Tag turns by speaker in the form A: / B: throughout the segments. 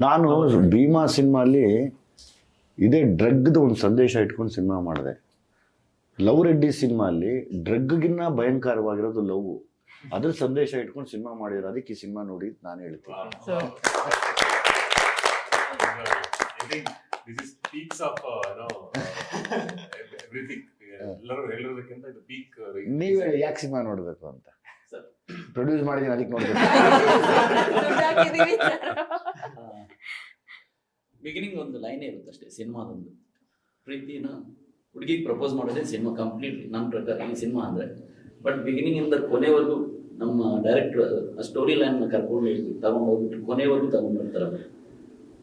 A: ನಾನು ಭೀಮಾ ಸಿನಿಮಾಲಿ ಇದೇ ಡ್ರಗ್ದು ಒಂದು ಸಂದೇಶ ಇಟ್ಕೊಂಡು ಸಿನಿಮಾ ಮಾಡಿದೆ. ಲವ್ ರೆಡ್ಡಿ ಸಿನಿಮಾಲಿ ಡ್ರಗ್ಗಿನ್ನ ಭಯಂಕರವಾಗಿರೋದು ಲವ್. ಅದ್ರ ಸಂದೇಶ ಇಟ್ಕೊಂಡು ಸಿನಿಮಾ ಮಾಡಿದ್ರು ಅದಕ್ಕೆ ಈ ಸಿನಿಮಾ ನೋಡಿ ನಾನು ಹೇಳ್ತೀನಿ. ನೀವೇ ಯಾಕೆ ಸಿನಿಮಾ ನೋಡಬೇಕು ಅಂತ? ಪ್ರೊಡ್ಯೂಸ್ ಮಾಡಿದೀನಿ ಅದಕ್ಕೆ ನೋಡ್ಬೇಕು.
B: ಬಿಗಿನಿಂಗ್ ಒಂದು ಲೈನ್ ಇರುತ್ತೆ ಅಷ್ಟೇ, ಸಿನಿಮಾದೊಂದು. ಪ್ರೀತಿನ ಹುಡುಗಿಗೆ ಪ್ರಪೋಸ್ ಮಾಡೋದೇ ಸಿನಿಮಾ ಕಂಪ್ಲೀಟ್ ನಮ್ಮ ಪ್ರಕಾರ ಈ ಸಿನಿಮಾ ಅಂದರೆ. ಬಟ್ ಬಿಗಿನಿಂಗ್ ಇಂದ ಕೊನೆವರೆಗೂ ನಮ್ಮ ಡೈರೆಕ್ಟರ್ ಸ್ಟೋರಿ ಲೈನ್ ಕರ್ಕೊಂಡು ತಗೊಂಡು ಹೋಗ್ಬಿಟ್ಟು ಕೊನೆವರೆಗೂ ತಗೊಂಡು ಬರ್ತಾರೆ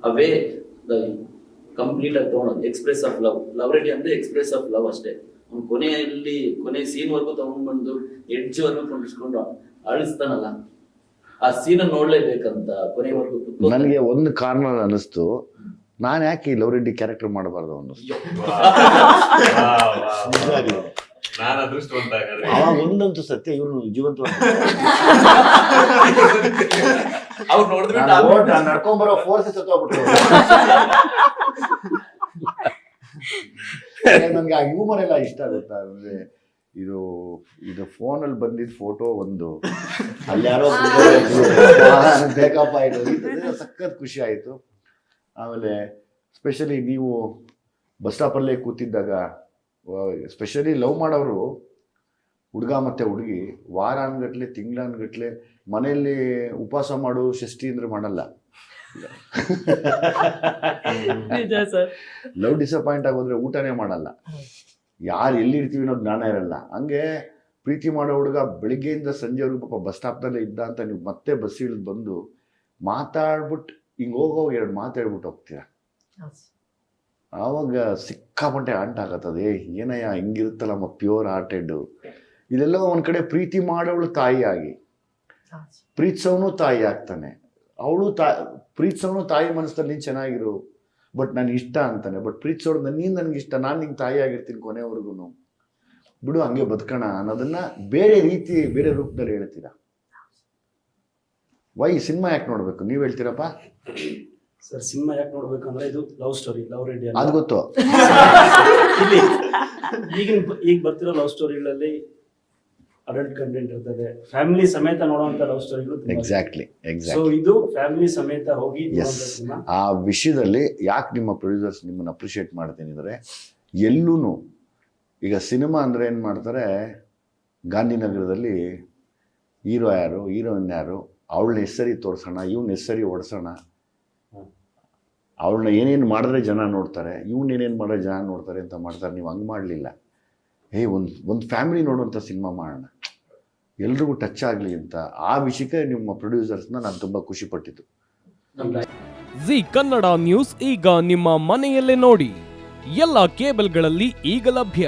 B: ಅವೇ ಕಂಪ್ಲೀಟ್ ಆಗಿ ತಗೊಂಡು express of love love ready ಅಂದ್ರೆ ಎಕ್ಸ್ಪ್ರೆಸ್ ಆಫ್ ಲವ್ ಅಷ್ಟೇ. ಅವ್ನು ಕೊನೆಯಲ್ಲಿ, ಕೊನೆ ಸೀನ್ ವರೆಗೂ ತಗೊಂಡ್ ಬಂದು ಎಡ್ಜ್ ವರೆಗೂ ಕೊಂಡಿಸ್ಕೊಂಡು ಅಳಿಸ್ತಾನಲ್ಲ, ಆ ಸೀನ್ ನೋಡ್ಲೇಬೇಕಂತ ಕೊನೆವರೆಗೂ
A: ನನಗೆ ಒಂದು ಕಾರಣ ಅನ್ನಿಸ್ತು ನಾನು ಯಾಕೆ ಈ ಲವ್ ರೆಡ್ಡಿ ಕ್ಯಾರೆಕ್ಟರ್ ಮಾಡಬಾರ್ದು ಅವನು
C: ನಾನು ಅದೃಷ್ಟವಂತ ಹಾಗಾದ್ರೆ.
A: ಅವಾಗ ಒಂದಂತೂ ಸತ್ಯ ಇವನು ಜೀವಂತ
B: ಅವ್ರು ನೋಡಿದ್ರೆ
A: ನಾನು ಓಟ್ ನಾನು ನಡ್ಕೊಂಡ್ ಬರೋ ಫೋರ್ಸ್ ನನ್ಗೆ ಆ ಹ್ಯೂಮರ್ ಎಲ್ಲ ಇಷ್ಟ ಆಗುತ್ತಾ? ಅಂದ್ರೆ ಇದು ಇದು ಫೋನಲ್ಲಿ ಬಂದಿದ್ದ ಫೋಟೋ ಒಂದು. ಅಲ್ಯಾರೋ ಬೇಕಪ್ಪ ಇದು ಇದು ಸಖತ್ ಖುಷಿ ಆಯಿತು. ಆಮೇಲೆ ಸ್ಪೆಷಲಿ ನೀವು ಬಸ್ ಸ್ಟಾಪಲ್ಲೇ ಕೂತಿದ್ದಾಗ ಸ್ಪೆಷಲಿ ಲವ್ ಮಾಡೋರು ಹುಡುಗ ಮತ್ತು ಹುಡುಗಿ ವಾರ ಅನ್ಗಟ್ಲೆ ತಿಂಗಳನ್ಗಟ್ಲೆ ಮನೆಯಲ್ಲಿ ಉಪವಾಸ ಮಾಡು ಷಷ್ಠಿ ಅಂದ್ರೆ ಮಾಡಲ್ಲ. ಲವ್ ಡಿಸಪಾಯಿಂಟ್ ಆಗೋದ್ರೆ ಊಟನೇ ಮಾಡಲ್ಲ. ಯಾರು ಎಲ್ಲಿರ್ತೀವಿ ಅನ್ನೋ ಜ್ಞಾನ ಇರಲ್ಲ. ಹಂಗೆ ಪ್ರೀತಿ ಮಾಡೋ ಹುಡುಗ ಬೆಳಿಗ್ಗೆಯಿಂದ ಸಂಜೆವರೆಗೂ ಪಾಪ ಬಸ್ ಸ್ಟಾಪ್ನಲ್ಲೇ ಇದ್ದ ಅಂತ ನೀವು ಮತ್ತೆ ಬಸ್ ಇಳಿದು ಬಂದು ಮಾತಾಡ್ಬಿಟ್ಟು ಹಿಂಗೆ ಹೋಗೋ ಎರಡು ಮಾತು ಹೇಳ್ಬಿಟ್ಟು ಹೋಗ್ತೀರ. ಆವಾಗ ಸಿಕ್ಕಾಪಟ್ಟೆ ಅಂಟ ಆಗತ್ತದ. ಏ ಏನಯ್ಯ ಹಿಂಗಿರುತ್ತಲ್ಲಮ್ಮ ಪ್ಯೂರ್ ಹಾರ್ಟೆಡ್ ಇದೆಲ್ಲ ಒಂದು ಕಡೆ ಪ್ರೀತಿ ಮಾಡೋಳು ತಾಯಿ ಆಗಿ ಪ್ರೀತಿಸೋನು ತಾಯಿ ಆಗ್ತಾನೆ. ಅವಳು ತಾ ಪ್ರೀತಿಸೋನು ತಾಯಿ ಮನಸ್ಸಲ್ಲಿ ನೀನು ಚೆನ್ನಾಗಿರು ಬಟ್ ನನಗೆ ಇಷ್ಟ ಅಂತಾನೆ. ಬಟ್ ಪ್ರೀತಿಸೋಳು ನೀನು ನನಗೆ ಇಷ್ಟ ನಾನು ನಿಂಗೆ ತಾಯಿ ಆಗಿರ್ತೀನಿ ಕೊನೆವರೆಗೂ ಬಿಡು ಹಂಗೆ ಬದುಕೋಣ ಅನ್ನೋದನ್ನ ಬೇರೆ ರೀತಿ ಬೇರೆ ರೂಪದಲ್ಲಿ ಹೇಳ್ತೀರಾ? ವೈ ಸಿನಿಮಾ ಯಾಕೆ ನೋಡ್ಬೇಕು? ನೀವು ಹೇಳ್ತೀರಪ್ಪ?
D: ಸರ್ ಸಿನಿಮಾ ಯಾಕೆ ನೋಡ್ಬೇಕಂದ್ರೆ ಇದು ಲವ್ ಸ್ಟೋರಿ ಲವ್ ಇಂಡಿಯಾ
A: ಅದು ಗೊತ್ತು.
D: ಇಲ್ಲಿ ಈಗಿನ ಈಗ ಬರ್ತಿರೋ ಲವ್ ಸ್ಟೋರಿಗಳಲ್ಲಿ ಅಡಲ್ಟ್ ಕಂಟೆಂಟ್ ಇರ್ತದೆ. ಫ್ಯಾಮಿಲಿ ಸಮೇತ ನೋಡುವಂತ ಲವ್ ಸ್ಟೋರಿಗಳು
A: ಎಕ್ಸಾಕ್ಟ್ಲಿ
D: ಸೊ
A: ಎಕ್ಸಾಕ್ಟ್ಲಿ
D: ಇದು ಫ್ಯಾಮಿಲಿ ಸಮೇತ ಹೋಗಿ
A: ಆ ವಿಷಯದಲ್ಲಿ ಯಾಕೆ ನಿಮ್ಮ ಪ್ರೊಡ್ಯೂಸರ್ಸ್ ನಿಮ್ಮನ್ನು ಅಪ್ರಿಷಿಯೇಟ್ ಮಾಡ್ತೀನಿ ಅಂದರೆ ಎಲ್ಲೂ ಈಗ ಸಿನಿಮಾ ಅಂದರೆ ಏನು ಮಾಡ್ತಾರೆ? ಗಾಂಧಿನಗರದಲ್ಲಿ ಹೀರೋ ಯಾರು ಹೀರೋಯಿನ್ ಯಾರು? ಅವಳನ್ನ ಹೆಸರಿ ತೋರಿಸೋಣ ಇವ್ನ ಹೆಸರಿ ಓಡಿಸೋಣ. ಅವಳನ್ನ ಏನೇನು ಮಾಡಿದ್ರೆ ಜನ ನೋಡ್ತಾರೆ ಇವ್ನ ಏನೇನು ಮಾಡಿದ್ರೆ ಜನ ನೋಡ್ತಾರೆ ಅಂತ ಮಾಡ್ತಾರೆ ನೀವು ಹಂಗೆ ಮಾಡಲಿಲ್ಲ. ಏಯ್ ಒಂದು ಒಂದು ಫ್ಯಾಮಿಲಿ ನೋಡುವಂಥ ಸಿನಿಮಾ ಮಾಡೋಣ. ಎಲ್ರಿಗೂ ಟಚ್ ಆಗಲಿ ಅಂತ. ಆ ವಿಷಯಕ್ಕೆ ನಿಮ್ಮ ಪ್ರೊಡ್ಯೂಸರ್ಸ್ನ ನಾನು ತುಂಬ ಖುಷಿಪಟ್ಟಿದ್ದು
B: ಪಟ್ಟಿದ್ದು.
E: ಜಿ ಕನ್ನಡ ನ್ಯೂಸ್ ಈಗ ನಿಮ್ಮ ಮನೆಯಲ್ಲೇ ನೋಡಿ. ಎಲ್ಲ ಕೇಬಲ್ಗಳಲ್ಲಿ ಈಗ ಲಭ್ಯ.